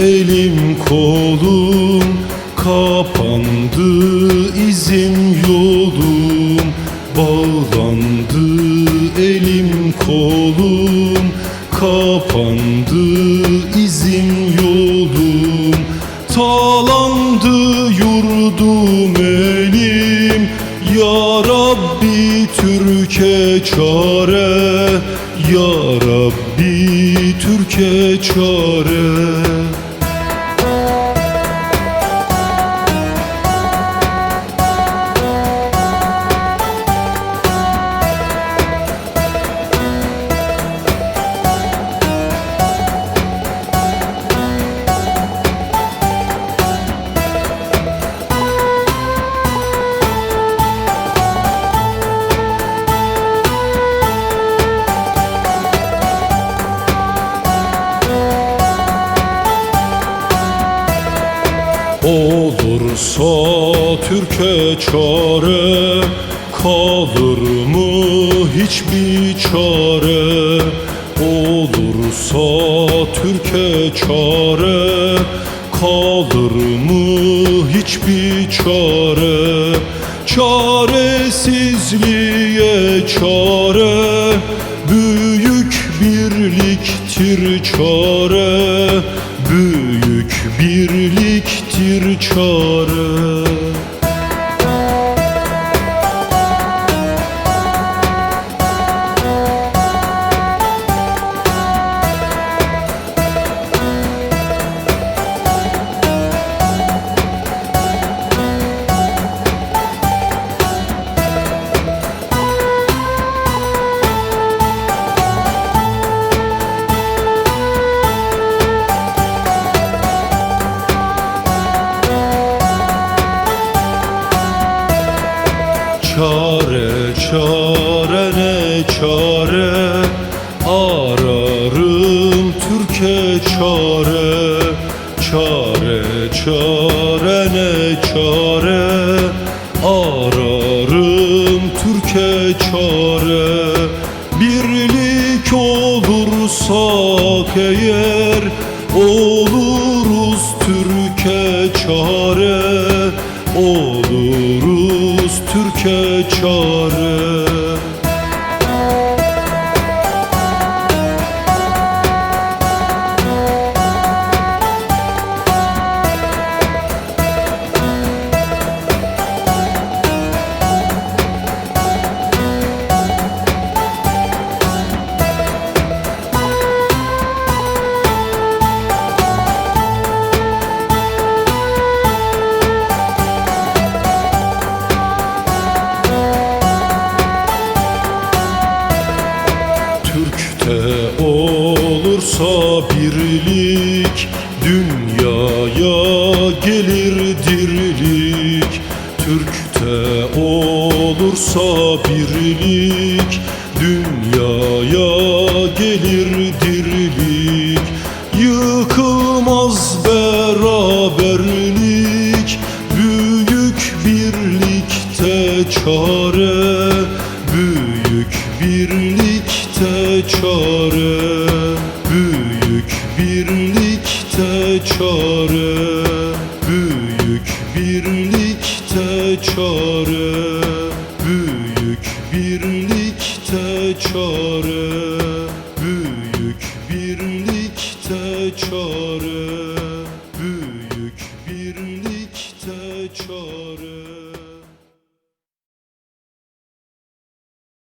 elim kolum Kapandı izim yolum. Bağlandı elim kolum Kapandı izim yolum. Talandı yurdum elim Ya Rabbi Türkiye çare Ya Rabbi Türkiye çare Olursa Türkiye çare Kalır mı hiçbir çare? Olursa Türkiye çare Kalır mı hiçbir çare? Çaresizliğe çare Büyük birliktir çare. Büyük birliktir çare Çare çare ne çare Ararım Türkiye çare. Çare çare ne çare Ararım Türkiye çare. Birlik olursak eğer Oluruz Türkiye çare Oluruz Türkiye çare birlik Dünyaya gelir dirlik. Türk'te olursa birlik Dünyaya gelir dirlik. Yıkılmaz beraberlik Büyük birlikte çare. Büyük birlikte çare birlikte çare Büyük birlikte çare Büyük birlikte çare Büyük birlikte çare